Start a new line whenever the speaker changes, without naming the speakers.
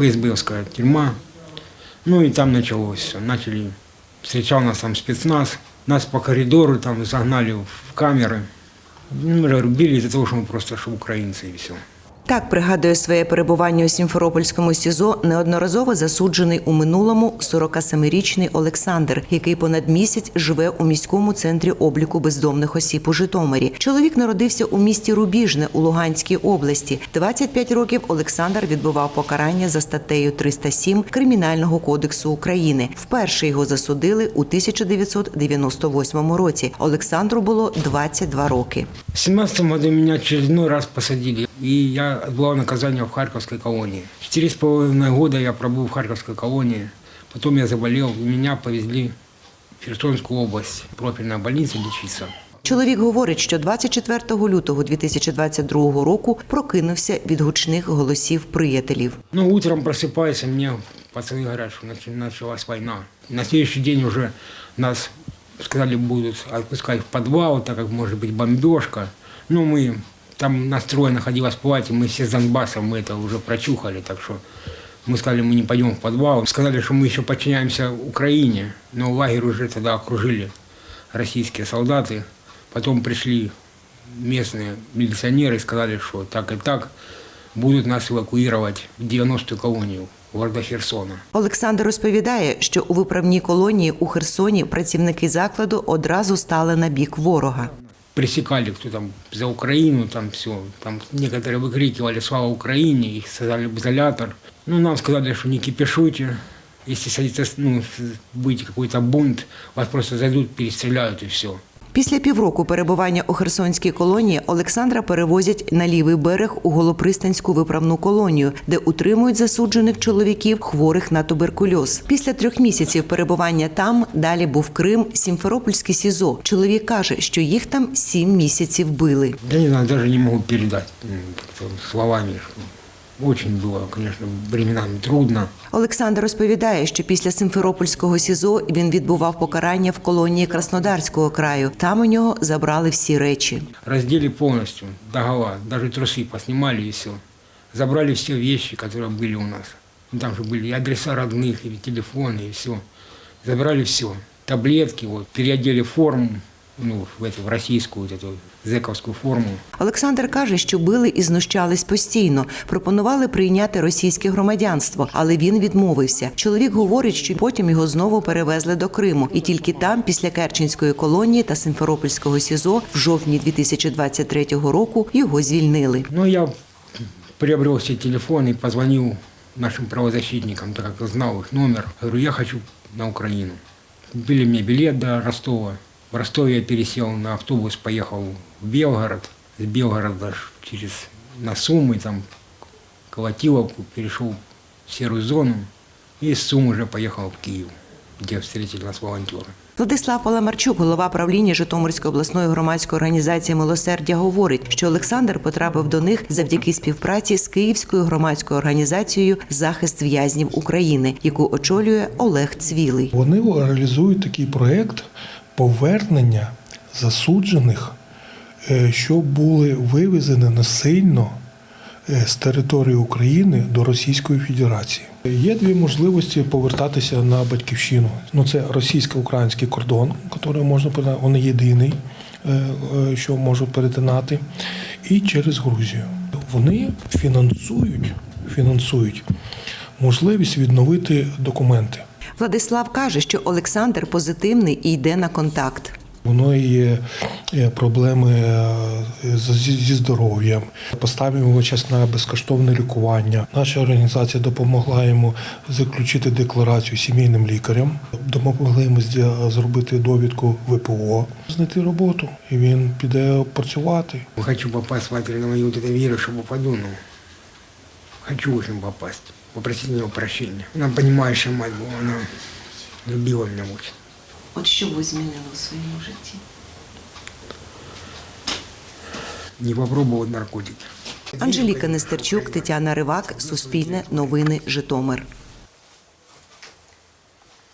ФСБовская тюрьма. Ну и там началось все. Начали, встречал нас там спецназ, нас по коридору там загнали в камеры. Ну, рубили из-за того, что мы просто что украинцы и все.
Так пригадує своє перебування у Сімферопольському СІЗО неодноразово засуджений у минулому 47-річний Олександр, який понад місяць живе у міському центрі обліку бездомних осіб у Житомирі. Чоловік народився у місті Рубіжне у Луганській області. 25 років Олександр відбував покарання за статтею 307 Кримінального кодексу України. Вперше його засудили у 1998 році. Олександру було 22 роки.
В 17 году меня очередной раз посадили, и я отбывал наказание в Харьковской колонии. Четыре с половиной года я пробыл в Харьковской колонии, потом я заболел, и меня повезли в Херсонскую область, профильная больница лечиться.
Чоловік говорить, що 24 лютого 2022 року прокинувся від гучних голосів приятелів.
Ну, утром просыпаюсь, и мне пацаны говорят, что нач- началась война. На следующий день уже нас сказали, будут отпускать в подвал, так как может быть бомбежка. Ну, мы, там настроя находилась платье, мы все с Донбасса, мы это уже прочухали, так что мы сказали, мы не пойдем в подвал. Сказали, что мы еще подчиняемся Украине, но лагерь уже тогда окружили российские солдаты. Потом пришли местные милиционеры и сказали, что так и так будут нас эвакуировать в 90-ю колонию города Херсона.
Олександр розповідає, що у виправній колонії у Херсоні працівники закладу одразу стали на бік ворога.
Пресекали, кто там за Украину, там все. Там некоторые выкрикивали «Слава Украине!», их сажали в изолятор. Ну, нам сказали, что не кипишуйте. Если садится, ну, быть какой-то бунт, вас просто зайдут, перестреляют и все.
Після півроку перебування у Херсонській колонії Олександра перевозять на лівий берег у Голопристанську виправну колонію, де утримують засуджених чоловіків, хворих на туберкульоз. Після трьох місяців перебування там далі був Крим, Сімферопольське СІЗО. Чоловік каже, що їх там сім місяців били.
Я не знаю, даже не могу передать м, как-то словами. что Очень было, конечно, временами трудно.
Олександр розповідає, що після Симферопольського СІЗО він відбував покарання в колонії Краснодарського краю. Там у нього забрали всі речі.
Раздели полностью, догола, даже трусы поснимали и все. Забрали все вещи, которые были у нас. Ну, Там же были и адреса родных, и телефоны, и все. Забрали все. Таблетки, вот, переодели форму, ну, в эту в российскую вот эту зэковскую форму.
Олександр каже, що били і знущались постійно. Пропонували прийняти російське громадянство, але він відмовився. Чоловік говорить, що потім його знову перевезли до Криму, і тільки там, після Керченської колонії та Симферопольського СІЗО, в жовтні 2023 року його звільнили.
Ну, я приобрел все телефоны и позвонил нашим правозащитникам, так как знал их номер. Говорю, я хочу на Украину. Купили мне билет до Ростова. В Ростове я пересел на автобус, поехал в Белгород. С Белгорода через на Сумы, там, Колотиловку, перешел в серую зону. И с Сум уже поехал в Киев, где встретили нас волонтеры.
Владислав Паламарчук, голова правління Житомирської обласної громадської організації Милосердя, говорить, що Олександр потрапив до них завдяки співпраці з Київською громадською організацією Захист в'язнів України, яку очолює Олег Цвілий.
Вони реалізують такий проєкт повернення засуджених, е, що були вивезені насильно е, з території України до Російської Федерації. Є дві можливості повертатися на батьківщину. Ну це російсько-український кордон, який можна він єдиний, е, що можуть перетинати, і через Грузію. Вони фінансують, фінансують можливість відновити документи.
Владислав каже, що Олександр позитивний і йде на контакт.
Воно є е, проблеми е, зі здоров'ям. Поставимо його час на безкоштовне лікування. Наша організація допомогла йому заключити декларацію сімейним лікарям. Допомогли йому зробити довідку ВПО, знайти роботу, і він піде працювати.
Хочу попасть в на мою веру, что попаду, хочу очень попасть. Попросить у него прощения. Она понимающая мать была, она любила меня очень.
От що ви змінили у своєму житті?
Не попробовал наркотики.
Анжеліка Нестерчук, Тетяна Ривак, Суспільне, Новини, Житомир.